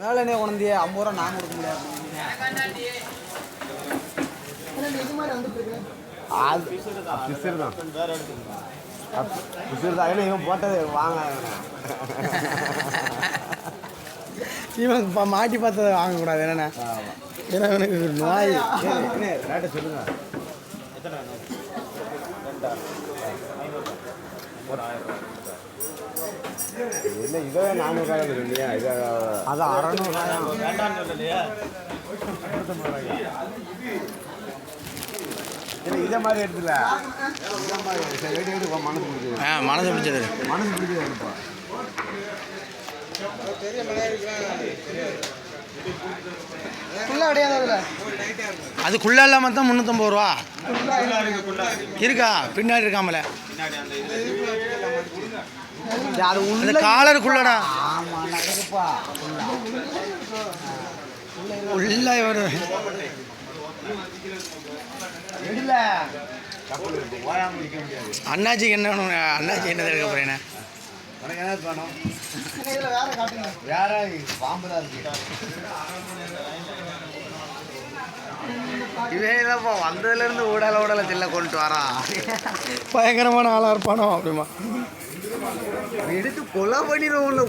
வேலைனே உணர்ந்தியே ஐம்பது ரூபா நான் கொடுக்க முடியாது. இவன் போட்டது வாங்க. இவன் இப்போ மாட்டி பார்த்ததை வாங்கக்கூடாது. என்னண்ணே? ஏன்னா எனக்கு ஒரு நோய். ரேட்டை சொல்லுங்க. இல்லை இதே நானூறுரூவா இல்லையா இதை அது அறநூறுவாயா இல்லை இதை மாதிரி எடுத்துல இதை மாதிரி சரி வெடி உன் மனசு பிடிச்சது ஆ மனசு பிடிச்சது மனசு பிடிச்சது எடுப்பா அதில் அதுக்குள்ளே இல்லாமல் தான் முந்நூற்றம்பது ரூபா. இருக்கா? பின்னாடி இருக்காமல. அது உள்ள காலருக்குள்ளடா. ஆமாம் நடக்குப்பா உள்ள முடியாது அண்ணாச்சிக்கு என்ன வேணும்? அண்ணாச்சி என்ன இருக்க போறேன் உனக்கு என்ன வேணும்? வேற பாம்பு தான் இருக்கு. இவையிலப்பா வந்ததுலேருந்து ஊடல ஊடல தில்ல கொண்டு வரான் பயங்கரமான ஆளாக இருப்பானோ அப்படிமா. எடுத்து கொலை பண்ணிடுவோம்